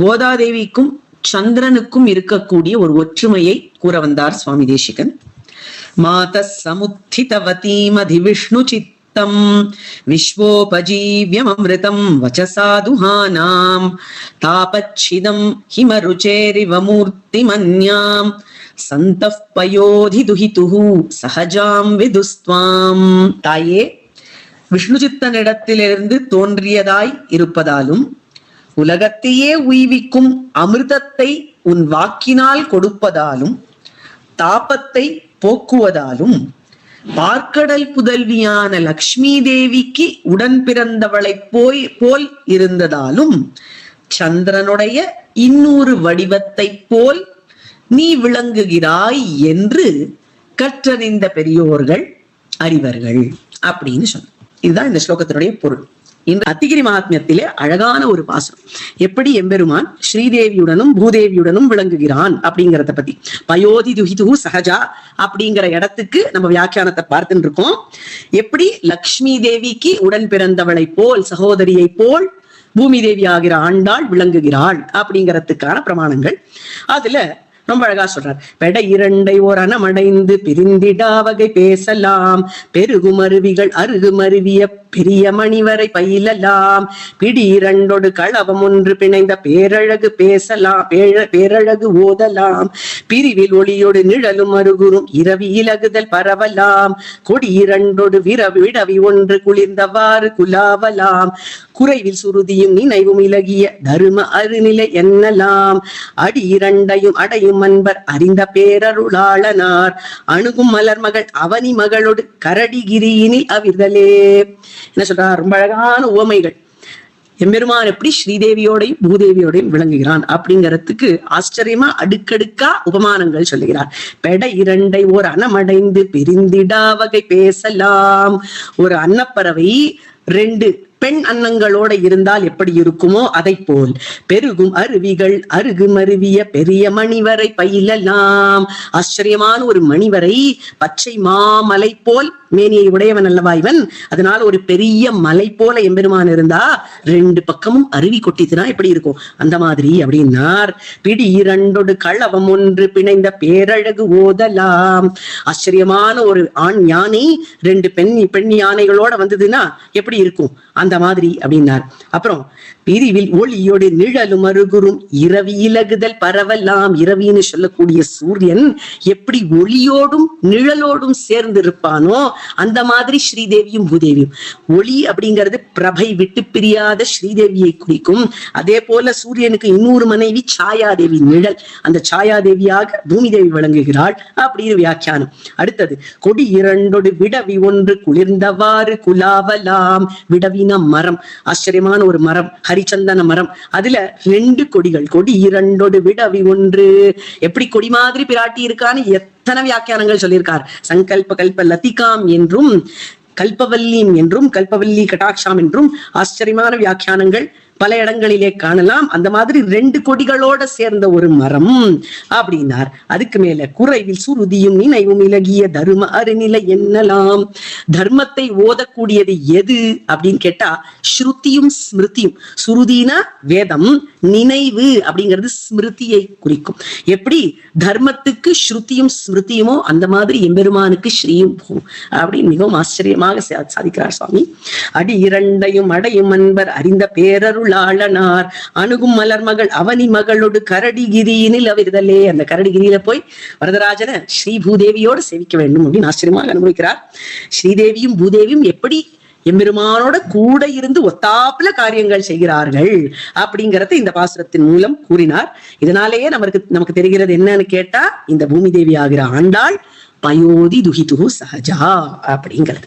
கோதாதேவிக்கும் சந்திரனுக்கும் இருக்கக்கூடிய ஒரு ஒற்றுமையை கூற வந்தார் சுவாமி தேசிகன். மாத சமுத்திதவதீமதி விஷ்ணு சித்தம் விஸ்வோபஜீவியமமிருதம் வச்சசாதுஹானாம் தாபச்சிதம் ஹிமருச்சேரிவ மூர்த்திமன்யாம் சந்த பயோதி துஹிதுஹு சஹஜாம் விதுஸ்துவாம். தாயே விஷ்ணு சித்தனிடத்திலிருந்து தோன்றியதாய் இருப்பதாலும் உலகத்தையே உய்விக்கும் அமிர்தத்தை உன் வாக்கினால் கொடுப்பதாலும் தாபத்தை போக்குவதாலும் பார்க்கடல் புதல்வியான லக்ஷ்மி தேவிக்கு உடன் பிறந்தவளைப் போய் போல் இருந்ததாலும் சந்திரனுடைய இன்னொரு வடிவத்தைப் போல் நீ விளங்குகிறாய் என்று கற்றறிந்த பெரியோர்கள் அறிவர்கள் அப்படின்னு சொன்ன இதுதான் இந்த ஸ்லோகத்தினுடைய பொருள். இந்த அத்திகிரி மகாத்மியத்திலே அழகான ஒரு பாசனம் எப்படி எம்பெருமான் ஸ்ரீதேவியுடனும் பூதேவியுடனும் விளங்குகிறான் அப்படிங்கறத பத்தி. பயோதி துஹிது சகஜா அப்படிங்கிற இடத்துக்கு நம்ம வியாக்கியானத்தை பார்த்துட்டு இருக்கோம் எப்படி லக்ஷ்மி தேவிக்கு உடன் பிறந்தவளை போல் சகோதரியை போல் பூமி தேவி ஆகிற ஆண்டாள் விளங்குகிறாள் அப்படிங்கறதுக்கான பிரமாணங்கள். அதுல ரொம்ப அழகா சொல்றார். பெட இரண்டை ஓரணமடைந்து பிரிந்திடா வகை பேசலாம். பெருகுமருவிகள் அருவிகள் அருகும் பெரிய மணிவரை பயிலலாம். பிடி இரண்டொடு களவம் ஒன்று பிணைந்த பேரழகு பேசலாம். பேரழகு ஓதலாம். பிரிவில் ஒளியோடு நிழலும் அருகுறும் இரவி இலகுதல் பரவலாம். கொடி இரண்டொடு விரவி விடவி ஒன்று குளிர்ந்தவாறு குலாவலாம். குறைவில் சுருதியும் நினைவும் இலகிய தரும அருநிலை என்னலாம். அடி இரண்டையும் அடையும் அன்பர் அறிந்த பேரருளாளனார். அணுகும் மலர் மகள் அவனி மகளோடு கரடிகிரியினில் அவிர்தலே. என்ன சொல்றார் ரொம்ப அழகான உவமைகள். எம்பெருமான் எப்படி ஸ்ரீதேவியோடையும் பூதேவியோடையும் விளங்குகிறான் அப்படிங்கறதுக்கு ஆச்சரியமா அடுக்கடுக்கா உபமானங்கள் சொல்லுகிறார். பெட இரண்டை ஓர் அனமடைந்து பிரிந்திடா வகை பேசலாம். ஒரு அன்னப்பறவை ரெண்டு பெண் அன்னங்களோட இருந்தால் எப்படி இருக்குமோ அதை போல் பெருகும் அருவிகள் அருகு மருவிய பெரிய மணிவரை பயிலலாம். ஆச்சரியமான ஒரு மணிவரை பச்சை மாமலை போல். மேனியை உடையவன் அல்லவா இவன்? அதனால ஒரு பெரிய மலை போல எம்பெருமான் இருந்தா ரெண்டு பக்கமும் அருவி கொட்டித்துனா எப்படி இருக்கும்? அந்த மாதிரி அப்படின்னார். பிடி இரண்டொடு களவம் ஒன்று பிணைந்த பேரழகு ஓதலாம். ஆச்சரியமான ஒரு ஆண் யானை ரெண்டு பெண் பெண் யானைகளோட வந்ததுன்னா எப்படி இருக்கும்? அந்த மாதிரி அப்படின்னார். அப்புறம் பிரிவில் ஒளியோடு நிழலும் அருகுறும் இரவி இலகுதல் பரவலாம். இரவின்னு சொல்லக்கூடிய சூரியன் எப்படி ஒளியோடும் நிழலோடும் சேர்ந்து இருப்பானோ அந்த மாதிரி ஸ்ரீதேவியும் பூதேவியும். ஒளி அப்படிங்கிறது பிரபை விட்டு பிரியாத ஸ்ரீதேவியை குறிக்கும். அதே போல சூரியனுக்கு இன்னொரு மனைவி சாயாதேவி நிழல். அந்த சாயாதேவியாக பூமி தேவி விளங்குகிறாள். அப்படின்னு வியாக்கியானம். அடுத்தது கொடி இரண்டொடு விடவி ஒன்று குளிர்ந்தவாறு குலாவலாம். விடவின மரம். ஆச்சரியமான ஒரு மரம். ஹரிச்சந்தன மரம்? அதுல ரெண்டு கொடிகள். கொடி இரண்டோடு விடவி ஒன்று. எப்படி கொடி மாதிரி பிராட்டி இருக்கான்னு எத்தனை வியாக்கியானங்கள் சொல்லியிருக்கார். சங்கல்ப கல்ப லதிகாம் என்றும் கல்பவல்லீம் என்றும் கல்பவல்லி கட்டாட்சாம் என்றும் ஆச்சரியமான வியாக்கியானங்கள். பல இடங்களிலே காணலாம். அந்த மாதிரி ரெண்டு கொடிகளோட சேர்ந்த ஒரு மரம் அப்படின்னார். அதுக்கு மேல குறைவில் சுருதியும் நினைவும் இலகிய தரும அருநிலை என்னலாம்? தர்மத்தை ஓதக்கூடியது எது அப்படின்னு கேட்டா ஸ்ருதியும் ஸ்மிருதியும். சுருதினா வேதம் நினைவு அப்படிங்கிறது ஸ்மிருதியை குறிக்கும். எப்படி? தர்மத்துக்கு ஸ்ருதியும் ஸ்மிருதியுமோ அந்த மாதிரி எம்பெருமானுக்கு ஸ்ரீயும் போகும். அப்படின்னு மிகவும் ஆச்சரியமாக சாதிக்கிறார் சுவாமி. அடி இரண்டையும் அடையும் அன்பர் அறிந்த பேரருள் அழனார் அணுகும் மலர் மகள் அவனி மகளோடு கரடிகிரியினில் அவிர்தலே. அந்த கரடிகிரியில போய் வரதராஜனை ஸ்ரீ பூதேவியோடு சேவிக்க வேண்டும் அப்படின்னு ஆச்சரியமாக அனுபவிக்கிறார். ஸ்ரீதேவியும் பூதேவியும் எப்படி எம்பெருமானோட கூட இருந்து ஒத்தாப்புல காரியங்கள் செய்கிறார்கள் அப்படிங்கறத இந்த பாசுரத்தின் மூலம் கூறினார். இதனாலேயே நமக்கு நமக்கு தெரிகிறது என்னன்னு கேட்டா இந்த பூமி தேவி ஆகிற ஆண்டாள் பயோதி துகிதுகு சஹஜா அப்படிங்கிறது.